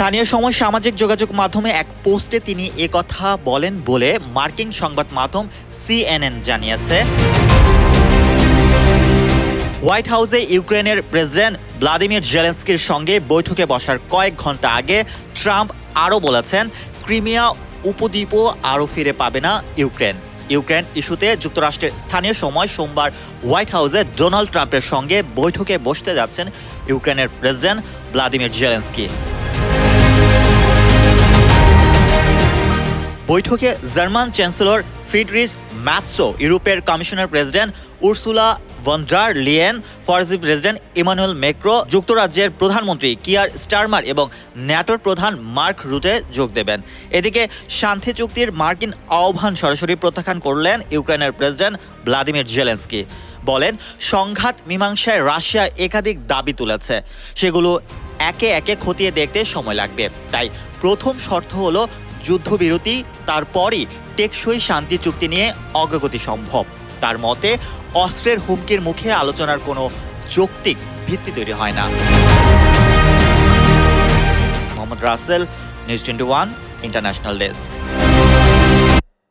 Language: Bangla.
স্থানীয় সময় সামাজিক যোগাযোগ মাধ্যমে এক পোস্টে তিনি কথা বলেন বলে মার্কিন সংবাদ মাধ্যম সিএনএন জানিয়েছে। হোয়াইট হাউসে ইউক্রেনের প্রেসিডেন্ট ভ্লাদিমির জেলেন্সকির সঙ্গে বৈঠকে বসার কয়েক ঘণ্টা আগে ট্রাম্প আরও বলেছেন, ক্রিমিয়া উপদ্বীপও আরও ফিরে পাবে না ইউক্রেন। ইউক্রেন ইস্যুতে যুক্তরাষ্ট্রের স্থানীয় সময় সোমবার হোয়াইট হাউসে ডোনাল্ড ট্রাম্পের সঙ্গে বৈঠকে বসতে যাচ্ছেন ইউক্রেনের প্রেসিডেন্ট ভ্লাদিমির জেলেন্সকি। বৈঠকে জার্মান চ্যান্সেলর ফ্রিডরিস ম্যাসো, ইউরোপের commissioner president Ursula von der Leyen, ফরাসি প্রেসিডেন্ট ইমানুয়েল মেক্রো, যুক্তরাজ্যের প্রধানমন্ত্রী কিয়ার স্টারমার এবং ন্যাটোর প্রধান মার্ক রুটে যোগ দেবেন। এদিকে শান্তি চুক্তির মার্কিন আহ্বান সরাসরি প্রত্যাখ্যান করলেন ইউক্রেনের প্রেসিডেন্ট ভ্লাদিমির জেলেন্সকি। বলেন, সংঘাত মীমাংসায় রাশিয়া একাধিক দাবি তুলেছে। সেগুলো একে একে খতিয়ে দেখতে সময় লাগবে। তাই প্রথম শর্ত হলো যুদ্ধবিরতি, তারপরই টেকসই শান্তি চুক্তি নিয়ে অগ্রগতি সম্ভব। তার মতে, অস্ত্রের হুমকির মুখে আলোচনার কোনো যৌক্তিক ভিত্তি তৈরি হয় না। Mohammad Rasel, news twenty one, international desk.